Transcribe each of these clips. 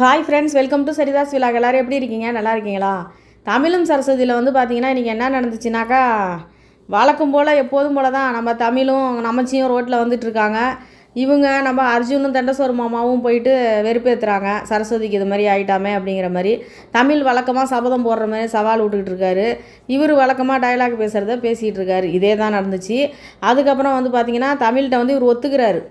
Hi friends welcome to Saritha's விழா எல்லோரும் எப்படி இருக்கீங்க? நல்லா இருக்கீங்களா? தமிழும் சரஸ்வதியில் வந்து பார்த்தீங்கன்னா இன்றைக்கி என்ன நடந்துச்சுனாக்கா வழக்கம் போல் எப்போதும் போல் தான் நம்ம தமிழும் நமச்சியும் ரோட்டில் வந்துட்டுருக்காங்க இவங்க நம்ம அர்ஜுனும் தண்டசோர் மாமாவும் போயிட்டு வெறுப்பேற்றுறாங்க சரஸ்வதிக்கு இது மாதிரி ஆகிட்டாமே அப்படிங்கிற மாதிரி. தமிழ் வழக்கமாக சபதம் போடுற மாதிரி சவால் விட்டுக்கிட்டு இருக்காரு. இவர் வழக்கமாக டயலாக் பேசுகிறத பேசிகிட்டு இருக்காரு. இதே தான் நடந்துச்சு. அதுக்கப்புறம் வந்து பார்த்திங்கன்னா தமிழ்கிட்ட வந்து இவர் ஒத்துக்கிறாரு.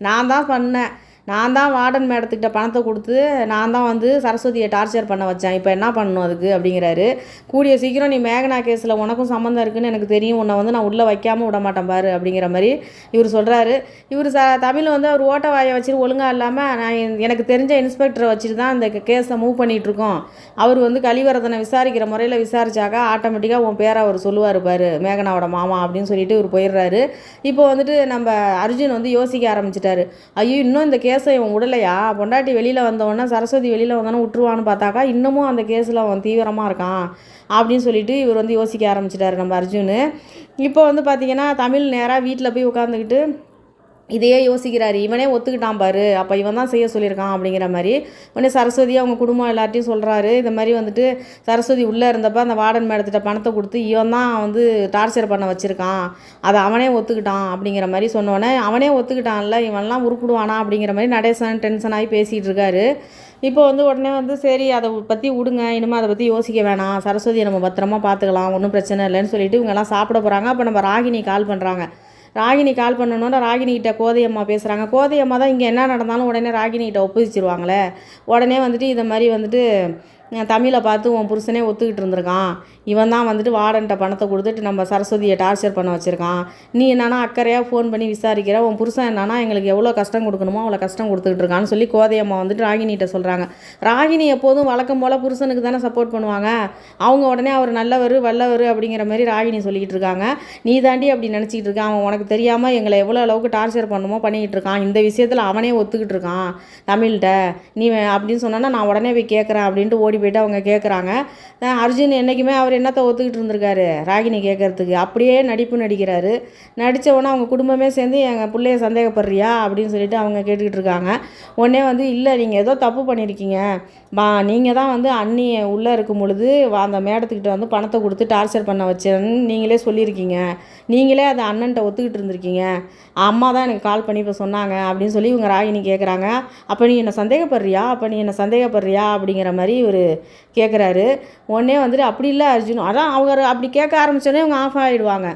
நான் தான் பண்ணேன். நான் தான் வார்டன் மேடத்துக்கிட்ட பணத்தை கொடுத்து நான் தான் வந்து சரஸ்வதியை டார்ச்சர் பண்ண வச்சேன். இப்போ என்ன பண்ணணும் அதுக்கு? அப்படிங்கிறாரு. கூடிய சீக்கிரம் நீ மேகனா கேஸில் உனக்கும் சம்மந்தம் இருக்குன்னு எனக்கு தெரியும். உன்னை வந்து நான் உள்ளே வைக்காமல் விட மாட்டேன் பாரு அப்படிங்கிற மாதிரி இவர் சொல்கிறாரு இவர் ச தமிழ் வந்து அவர் ஓட்ட வாயை வச்சுட்டு ஒழுங்காக இல்லாமல் நான் எனக்கு தெரிஞ்ச இன்ஸ்பெக்டரை வச்சுட்டு தான் இந்த கேஸை மூவ் பண்ணிகிட்ருக்கோம் அவர் வந்து கலிவரதனை விசாரிக்கிற முறையில் விசாரிச்சாக்கா ஆட்டோமேட்டிக்காக உன் பேரை அவர் சொல்லுவார் பாரு. மேகனாவோட மாமா அப்படின்னு சொல்லிட்டு இவர் போயிடுறாரு. இப்போ வந்துட்டு நம்ம அர்ஜுன் வந்து யோசிக்க ஆரம்பிச்சிட்டாரு. ஐயோ இன்னும் இந்த கேஸ் இவன் விடலையா? பொண்டாட்டி வெளியில் வந்தவொடனே சரஸ்வதி வெளியில் வந்தோன்னே விட்டுருவான்னு பார்த்தாக்கா இன்னமும் அந்த கேஸில் அவன் தீவிரமாக இருக்கான் அப்படின்னு சொல்லிட்டு இவர் வந்து யோசிக்க ஆரம்பிச்சிட்டாரு நம்ம அர்ஜுன். இப்போ வந்து பார்த்தீங்கன்னா தமிழ் நேராக வீட்டில் போய் உட்காந்துக்கிட்டு இதையே யோசிக்கிறாரு. இவனே ஒத்துக்கிட்டான் பாரு. அப்போ இவன் தான் செய்ய சொல்லியிருக்கான் அப்படிங்கிற மாதிரி. உடனே சரஸ்வதி அவங்க குடும்பம் எல்லார்ட்டையும் சொல்கிறாரு இந்த மாதிரி வந்துட்டு சரஸ்வதி உள்ளே இருந்தப்போ அந்த வார்டன் மேடத்திட்ட பணத்தை கொடுத்து இவன் தான் வந்து டார்ச்சர் பண்ண வச்சுருக்கான். அதை அவனே ஒத்துக்கிட்டான் அப்படிங்கிற மாதிரி சொன்னோடனே அவனே ஒத்துக்கிட்டான்ல இவன்லாம் உருப்பிடுவானா அப்படிங்கிற மாதிரி நடேசன் டென்ஷன் ஆகி பேசிகிட்டு இருக்காரு இப்போ வந்து உடனே வந்து சரி அதை பற்றி விடுங்க. இனிமேல் அதை பற்றி யோசிக்க வேணாம். சரஸ்வதியை நம்ம பத்திரமா பார்த்துக்கலாம் ஒன்றும் பிரச்சனை இல்லைன்னு சொல்லிட்டு இவங்கெல்லாம் சாப்பிட போகிறாங்க அப்போ நம்ம ராகினி கால் பண்ணுறாங்க ராகினி கால் பண்ணணுன்னா ராகினிகிட்ட கோதையம்மா பேசுகிறாங்க கோதையம்மா தான் இங்கே என்ன நடந்தாலும் உடனே ராகினிகிட்ட ஒப்புவிச்சிருவாங்களே. உடனே வந்துட்டு இதை மாதிரி வந்துட்டு தமிழை பார்த்து உன் புருஷனே ஒத்துக்கிட்டு இருந்திருக்கான். இவன் தான் வந்துட்டு வார்டன்ட்ட பணத்தை கொடுத்துட்டு நம்ம சரஸ்வதியை டார்ச்சர் பண்ண வச்சுருக்கான். நீ என்னன்னா அக்கறையாக ஃபோன் பண்ணி விசாரிக்கிற உன் புருஷன் என்னன்னா எங்களுக்கு எவ்வளோ கஷ்டம் கொடுக்கணுமோ அவ்வளோ கஷ்டம் கொடுத்துக்கிட்டு இருக்கான்னு சொல்லி கோதையம்மா வந்துட்டு ராகினிகிட்ட சொல்கிறாங்க ராகினி எப்போதும் வழக்கம் போல் புருஷனுக்கு தானே சப்போர்ட் பண்ணுவாங்க. அவங்க உடனே அவர் நல்லவர் வல்லவர் அப்படிங்கிற மாதிரி ராகினி சொல்லிக்கிட்டு இருக்காங்க. நீ தாண்டி அப்படி நினச்சிக்கிட்டு இருக்கான் அவன் உனக்கு தெரியாமல் எங்களை எவ்வளோ அளவுக்கு டார்ச்சர் பண்ணுமோ பண்ணிக்கிட்டு இருக்கான். இந்த விஷயத்தில் அவனே ஒத்துக்கிட்டு இருக்கான் தமிழ்கிட்ட நீ அப்படின்னு சொன்னா நான் உடனே போய் கேட்குறேன் அப்படின்ட்டு ஓடி போயிட்டு அவங்க கேட்குறாங்க அர்ஜுன் என்றைக்குமே அவர் என்னத்தை ஒத்துக்கிட்டு இருந்திருக்காரு? ராகினி கேட்கறதுக்கு அப்படியே நடிப்பு நடிக்கிறாரு. நடித்த உடனே அவங்க குடும்பமே சேர்ந்து எங்கள் பிள்ளைய சந்தேகப்படுறியா? அப்படின்னு சொல்லிட்டு அவங்க கேட்டுக்கிட்டு இருக்காங்க. உடனே வந்து இல்லை நீங்கள் ஏதோ தப்பு பண்ணியிருக்கீங்க பா நீங்கள் தான் வந்து அண்ணி உள்ளே இருக்கும் பொழுது வா- அந்த மேடத்துக்கிட்ட வந்து பணத்தை கொடுத்து டார்ச்சர் பண்ண வச்சேன்னு நீங்களே சொல்லியிருக்கீங்க. நீங்களே அதை அண்ணன்ட்ட ஒத்துக்கிட்டு இருந்திருக்கீங்க. அம்மா தான் எனக்கு கால் பண்ணி இப்போ சொன்னாங்க. அப்படின்னு சொல்லி இவங்க ராகினி கேட்குறாங்க அப்போ நீ என்னை சந்தேகப்படுறியா? அப்போ நீ என்னை சந்தேகப்படுறியா? அப்படிங்கிற மாதிரி ஒரு கேட்குறாரு உடனே வந்துட்டு அப்படி இல்லை அர்ஜுன். அதான் அவங்க அப்படி கேட்க ஆரம்பித்தோடனே இவங்க ஆஃப் ஆகிடுவாங்க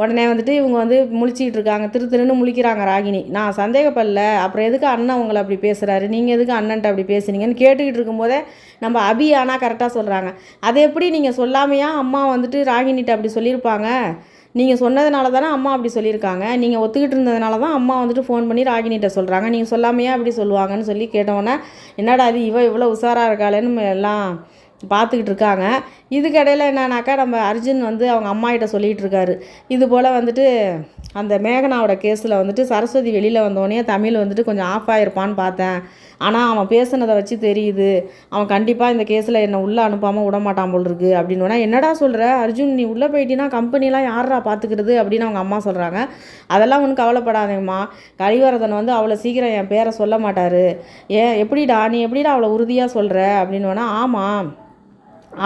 உடனே வந்துட்டு இவங்க வந்து முழிச்சிக்கிட்டு இருக்காங்க. திரு திருன்னு முழிக்கிறாங்க ராகினி. நான் சந்தேகப்படல. அப்புறம் எதுக்கு அண்ணன் உங்களை அப்படி பேசுகிறாரு நீங்கள் எதுக்கு அண்ணன்ட்ட அப்படி பேசுனீங்கன்னு கேட்டுக்கிட்டு இருக்கும்போதே நம்ம அபி ஆனால் கரெக்டாக சொல்கிறாங்க அதை எப்படி நீங்கள் சொல்லாமையா அம்மா வந்துட்டு ராகினிட்ட அப்படி சொல்லியிருப்பாங்க? நீங்கள் சொன்னதுனால தானே அம்மா அப்படி சொல்லியிருக்காங்க. நீங்கள் ஒத்துக்கிட்டு இருந்ததுனால தான் அம்மா வந்துட்டு ஃபோன் பண்ணி ராகினிட்ட சொல்கிறாங்க நீங்கள் சொல்லாமையா அப்படி சொல்லுவாங்கன்னு சொல்லி கேட்டோன்னே என்னடா அது இவ இவ்வளோ உஷாராக இருக்காளேன்னு எல்லாம் பார்த்துக்கிட்டு இருக்காங்க. இதுக்கிடையில் என்னன்னாக்கா நம்ம அர்ஜுன் வந்து அவங்க அம்மாகிட்ட சொல்லிகிட்டு இருக்காரு. இது போல் வந்துட்டு அந்த மேகனாவோட கேஸில் வந்துட்டு சரஸ்வதி வெளியில் வந்தோடனே தமிழ் வந்துட்டு கொஞ்சம் ஆஃப் ஆகிருப்பான்னு பார்த்தேன். ஆனால் அவன் பேசுனதை வச்சு தெரியுது. அவன் கண்டிப்பாக இந்த கேஸில் என்னை உள்ளே அனுப்பாமல் விட மாட்டான் போல் இருக்கு அப்படின்னா என்னடா சொல்கிற அர்ஜுன் நீ உள்ளே போயிட்டீன்னா கம்பெனிலாம் யாரா பார்த்துக்கிறது அப்படின்னு அவங்க அம்மா சொல்கிறாங்க அதெல்லாம் ஒன்றும் கவலைப்படாதேம்மா. கலிவரதன் வந்து அவ்வளோ சீக்கிரம் என் பேரை சொல்ல மாட்டார். ஏன் எப்படிடா நீ எப்படிடா அவ்வளோ உறுதியாக சொல்கிற அப்படின்னு ஆமாம்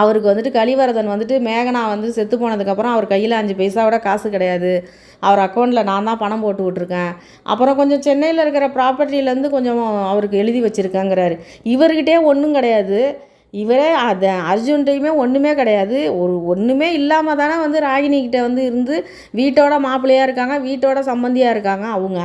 அவருக்கு வந்துட்டு கலிவரதன் வந்துட்டு மேகனா வந்து செத்து போனதுக்கப்புறம் அவர் கையில் அஞ்சு பைசாவோட காசு கிடையாது. அவர் அக்கௌண்ட்டில் நான் தான் பணம் போட்டு விட்ருக்கேன் அப்புறம் கொஞ்சம் சென்னையில் இருக்கிற ப்ராப்பர்ட்டிலேருந்து கொஞ்சம் அவருக்கு எழுதி வச்சுருக்கேங்கிறாரு. இவர்கிட்டே ஒன்றும் கிடையாது. இவரே அதை அர்ஜுன்கிட்டையுமே ஒன்றுமே கிடையாது. ஒரு ஒன்றுமே இல்லாமல் தானே வந்து ராகினிக்கிட்ட வந்து இருந்து வீட்டோட மாப்பிள்ளையாக இருக்காங்க வீட்டோட சம்பந்தியாக இருக்காங்க. அவங்க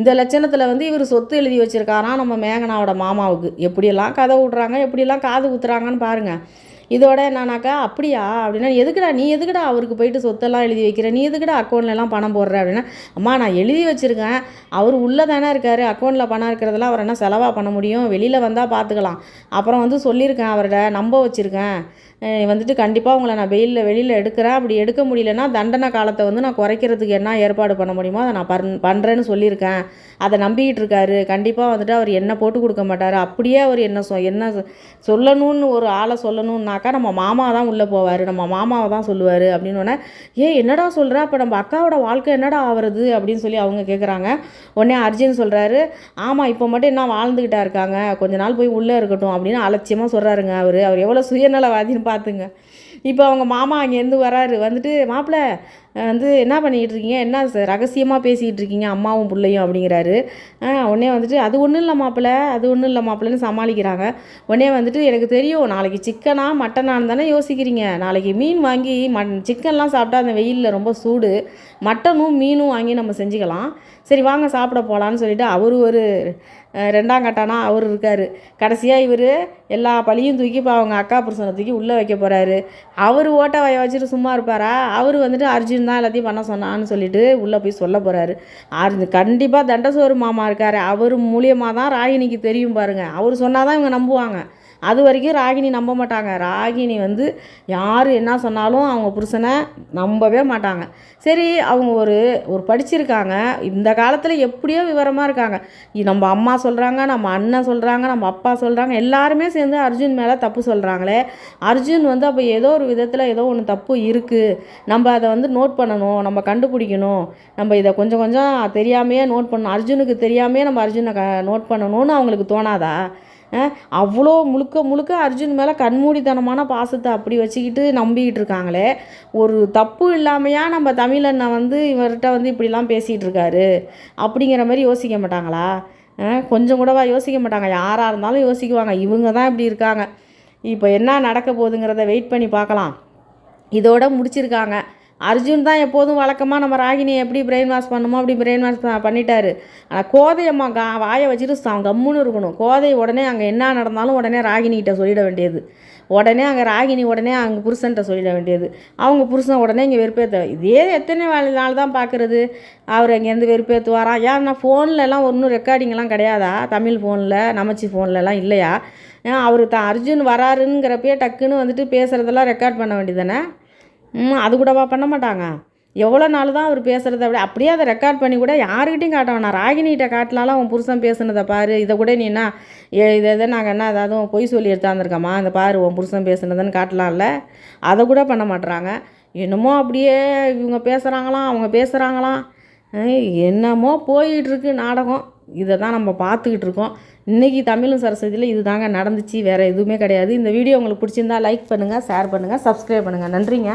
இந்த லட்சணத்தில் வந்து இவர் சொத்து எழுதி வச்சுருக்காராம் நம்ம மேகனாவோட மாமாவுக்கு. எப்படியெல்லாம் கதை விட்றாங்க எப்படியெல்லாம் காது குத்துறாங்கன்னு பாருங்கள் இதோட என்னானாக்கா அப்படியா? அப்படின்னா எதுக்குடா நீ எதுக்குடா அவருக்கு போயிட்டு சொத்தெல்லாம் எழுதி வைக்கிற? நீ எதுக்குடா அக்கௌண்ட்லலாம் பணம் போடுற? அப்படின்னா அம்மா நான் எழுதி வச்சுருக்கேன். அவர் உள்ளே தானே இருக்கார். அக்கௌண்ட்டில் பணம் இருக்கிறதெல்லாம் அவர் என்ன செலவாக பண்ண முடியும்? வெளியில் வந்தால் பார்த்துக்கலாம். அப்புறம் வந்து சொல்லியிருக்கேன் அவர்கிட்ட நம்ப வச்சுருக்கேன். வந்துட்டு கண்டிப்பாக உங்களை நான் வெயிலில் வெளியில் எடுக்கிறேன். அப்படி எடுக்க முடியலன்னா தண்டனை காலத்தை வந்து நான் குறைக்கிறதுக்கு என்ன ஏற்பாடு பண்ண முடியுமோ அதை நான் பண் பண்ணுறேன்னு சொல்லியிருக்கேன். அதை நம்பிக்கிட்டு இருக்காரு. கண்டிப்பாக வந்துட்டு அவர் என்ன போட்டு கொடுக்க மாட்டார். அப்படியே அவர் என்ன சொ என்ன சொல்லணும்னு ஒரு ஆளை சொல்லணும்னா சொன்னாக்கா நம்ம மாமா தான் உள்ளே போவார் நம்ம மாமாவை தான் சொல்லுவார் அப்படின்னோடனே ஏ என்னடா சொல்கிற அப்போ நம்ம அக்காவோட வாழ்க்கை என்னடா ஆகிறது அப்படின்னு சொல்லி அவங்க கேட்குறாங்க உடனே அர்ஜுன் சொல்கிறாரு ஆமாம் இப்போ மட்டும் என்ன வாழ்ந்துக்கிட்டா இருக்காங்க? கொஞ்ச நாள் போய் உள்ளே இருக்கட்டும் அப்படின்னு அலட்சியமாக சொல்கிறாருங்க அவர். அவர் எவ்வளோ சுயநலவாதின்னு பார்த்துங்க இப்போ அவங்க மாமா அங்கேருந்து வராரு. வந்துட்டு மாப்பிள்ளை வந்து என்ன பண்ணிக்கிட்டு இருக்கீங்க? என்ன ரகசியமாக பேசிக்கிட்டு இருக்கீங்க? அம்மாவும் பிள்ளையும் அப்படிங்கிறாரு. உடனே வந்துட்டு அது ஒன்றும் இல்லை மாப்பிள்ளை அது ஒன்றும் இல்லை மாப்பிள்ளைன்னு சமாளிக்கிறாங்க. உடனே வந்துட்டு எனக்கு தெரியும் நாளைக்கு சிக்கனா மட்டனான்னு தானே யோசிக்கிறீங்க. நாளைக்கு மீன் வாங்கி மட் சிக்கன்லாம் சாப்பிட்டா அந்த வெயிலில் ரொம்ப சூடு. மட்டனும் மீனும் வாங்கி நம்ம செஞ்சுக்கலாம். சரி வாங்க சாப்பிட போகலான்னு சொல்லிட்டு அவர் ஒரு ரெண்டாம் கட்டானா அவர் இருக்கார். கடைசியாக இவர் எல்லா பழியும் தூக்கி இப்போ அவங்க அக்கா புருஷனை தூக்கி உள்ளே வைக்க போகிறாரு அவர் ஓட்ட வய வச்சுட்டு சும்மா இருப்பாரா? அவர் வந்துட்டு அர்ஜுன் தான் எல்லாத்தையும் பண்ண சொன்னான்னு சொல்லிட்டு உள்ளே போய் சொல்ல போகிறாரு அது கண்டிப்பாக தண்டசோறு மாமா இருக்கார். அவர் மூலியமாக தான் ராகினிக்கு தெரியும் பாருங்கள் அவர் சொன்னால் தான் இவங்க நம்புவாங்க. அது வரைக்கும் ராகினி நம்ப மாட்டாங்க. ராகினி வந்து யார் என்ன சொன்னாலும் அவங்க புருஷனை நம்பவே மாட்டாங்க. சரி அவங்க ஒரு ஒரு படிச்சிருக்காங்க. இந்த காலத்தில் எப்படியோ விவரமாக இருக்காங்க. நம்ம அம்மா சொல்கிறாங்க நம்ம அண்ணன் சொல்கிறாங்க நம்ம அப்பா சொல்கிறாங்க எல்லாருமே சேர்ந்து அர்ஜுன் மேலே தப்பு சொல்கிறாங்களே அர்ஜுன் வந்து அப்போ ஏதோ ஒரு விதத்தில் ஏதோ ஒன்று தப்பு இருக்குது நம்ம அதை வந்து நோட் பண்ணணும் நம்ம கண்டுபிடிக்கணும். நம்ம இதை கொஞ்சம் கொஞ்சம் தெரியாமையே நோட் பண்ணணும். அர்ஜுனுக்கு தெரியாமையே நம்ம அர்ஜுனை க நோட் பண்ணணும்னு அவங்களுக்கு தோணாதா? அவ்வளோ முழுக்க முழுக்க அர்ஜுன் மேலே கண்மூடித்தனமான பாசத்தை அப்படி வச்சுக்கிட்டு நம்பிக்கிட்டு இருக்காங்களே. ஒரு தப்பு இல்லாமையா நம்ம தமிழண்ணை வந்து இவர்கிட்ட வந்து இப்படிலாம் பேசிகிட்டு இருக்காரு. அப்படிங்கிற மாதிரி யோசிக்க மாட்டாங்களா? கொஞ்சம் கூடவா யோசிக்க மாட்டாங்க. யாராக இருந்தாலும் யோசிக்குவாங்க. இவங்க தான் இப்படி இருக்காங்க. இப்போ என்ன நடக்க போகுதுங்கிறத வெயிட் பண்ணி பார்க்கலாம். இதோட முடிச்சிருக்காங்க. அர்ஜுன் தான் எப்போதும் வழக்கமாக நம்ம ராகினியை எப்படி பிரெயின் வாஷ் பண்ணுமோ அப்படி பிரெயின் வாஷ் பண்ணிட்டாரு. ஆனால் கோதையம்மா கா வாயை வச்சுட்டு ச- கம்முன்னு இருக்கணும். கோதை உடனே அங்கே என்ன நடந்தாலும் உடனே ராகினிகிட்ட சொல்லிட வேண்டியது. உடனே அங்கே ராகினி உடனே அங்கே புருஷன்கிட்ட சொல்லிட வேண்டியது. அவங்க புருஷன் உடனே இங்கே வெறுப்பேற்ற இதே எத்தனை நாள் தான் பார்க்குறது அவர் அங்கேருந்து வெறுப்பேற்றுவாராம் ஏன்னா ஃபோன்லலாம் ஒன்றும் ரெக்கார்டிங்லாம் கிடையாதா? தமிழ் ஃபோனில் நமச்சி ஃபோன்லலாம் இல்லையா? ஏன் அவர் தான் அர்ஜுன் வராருங்கிறப்பயே டக்குன்னு வந்துட்டு பேசுகிறதெல்லாம் ரெக்கார்ட் பண்ண வேண்டியதானே ம் அது கூடவா பண்ண மாட்டாங்க. எவ்வளோ நாள் தான் அவர் பேசுகிறத அப்படி அப்படியே அதை ரெக்கார்ட் பண்ணி கூட யாருக்கிட்டையும் காட்ட வேணாம். ராகினிகிட்ட காட்டினாலும் அவன் புருஷன் பேசுனதை பாரு இதை கூட நீ என்ன ஏ இதை இதை நாங்கள் என்ன ஏதாவது பொய் சொல்லி எடுத்தாந்துருக்கோமா இந்த பாரு உன் புருஷன் பேசுனதுன்னு காட்டலாம்ல. அதை கூட பண்ண மாட்டுறாங்க என்னமோ அப்படியே இவங்க பேசுகிறாங்களாம் அவங்க பேசுகிறாங்களாம் என்னமோ போயிட்டுருக்கு நாடகம். இதை தான் நம்ம பார்த்துக்கிட்டு இருக்கோம். இன்றைக்கி தமிழும் சரஸ்வதியில் இது தாங்க நடந்துச்சு வேறு எதுவுமே கிடையாது. இந்த வீடியோ உங்களுக்கு பிடிச்சிருந்தா லைக் பண்ணுங்கள் ஷேர் பண்ணுங்கள் சப்ஸ்கிரைப் பண்ணுங்கள் நன்றிங்க.